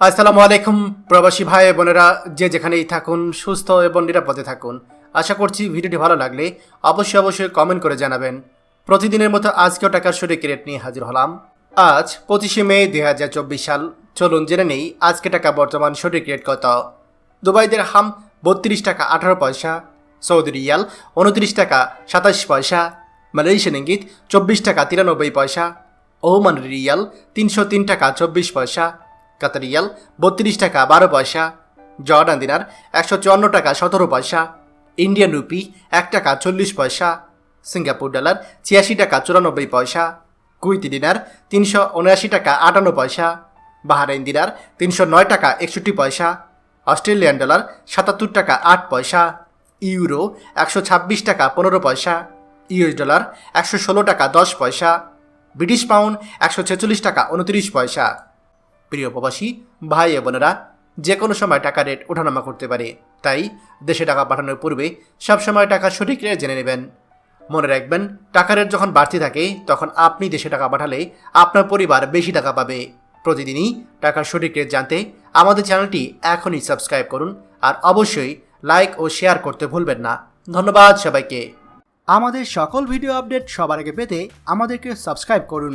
আসসালামু আলাইকুম, প্রবাসী ভাই বোনেরা, যে যেখানেই থাকুন, সুস্থ এবং নিরাপদে থাকুন। আশা করছি ভিডিওটি ভালো লাগলে অবশ্যই অবশ্যই কমেন্ট করে জানাবেন। প্রতিদিনের মতো আজকেও টাকার শরীর রেট নিয়ে হাজির হলাম। আজ পঁচিশে মে দুই হাজার চব্বিশ সাল। চলুন জেনে নেই আজকে টাকা বর্তমান শরীর রেট কত। দুবাইদের হাম বত্রিশ টাকা আঠারো পয়সা, সৌদি রিয়াল উনত্রিশ টাকা সাতাশ পয়সা, মালয়েশিয়ান ইঙ্গিত চব্বিশ টাকা তিরানব্বই পয়সা, ওমান রিয়াল তিনশো তিন টাকা চব্বিশ পয়সা কাতার রিয়াল, বত্রিশ টাকা, বারো পয়সা। জর্ডান দিনার একশো চুয়ান্ন টাকা, সতেরো পয়সা। ইন্ডিয়ান রুপি, এক টাকা, চল্লিশ পয়সা। সিঙ্গাপুর ডলার, ছিয়াশি টাকা, চুরানব্বই পয়সা। কুইতি দিনার তিনশো উনআশি টাকা, আটান্ন পয়সা। বাহারাইন দিনার তিনশো নয় টাকা, একষট্টি পয়সা। অস্ট্রেলিয়ান ডলার, সাতাত্তর টাকা, আট পয়সা। ইউরো, একশো ছাব্বিশ টাকা, পনেরো পয়সা। ইউএস ডলার, একশো ষোলো টাকা, দশ পয়সা। ব্রিটিশ পাউন্ড, একশো ছেচল্লিশ টাকা, উনত্রিশ পয়সা। প্রিয় প্রবাসী, ভাই বোনেরা যে কোনো সময় টাকা রেট ওঠানামা করতে পারে। তাই দেশে টাকা পাঠানোর পূর্বে সবসময় টাকা সঠিক রেট জেনে নেবেন। মনে রাখবেন, টাকা রেট যখন বাড়তি থাকে, তখন আপনি দেশে টাকা পাঠালে আপনার পরিবার বেশি টাকা পাবে। প্রতিদিনই টাকার সঠিক রেট জানতে আমাদের চ্যানেলটি এখনই সাবস্ক্রাইব করুন আর অবশ্যই লাইক ও শেয়ার করতে ভুলবেন না। ধন্যবাদ সবাইকে। আমাদের সকল ভিডিও আপডেট সবার আগে পেতে আমাদেরকে সাবস্ক্রাইব করুন।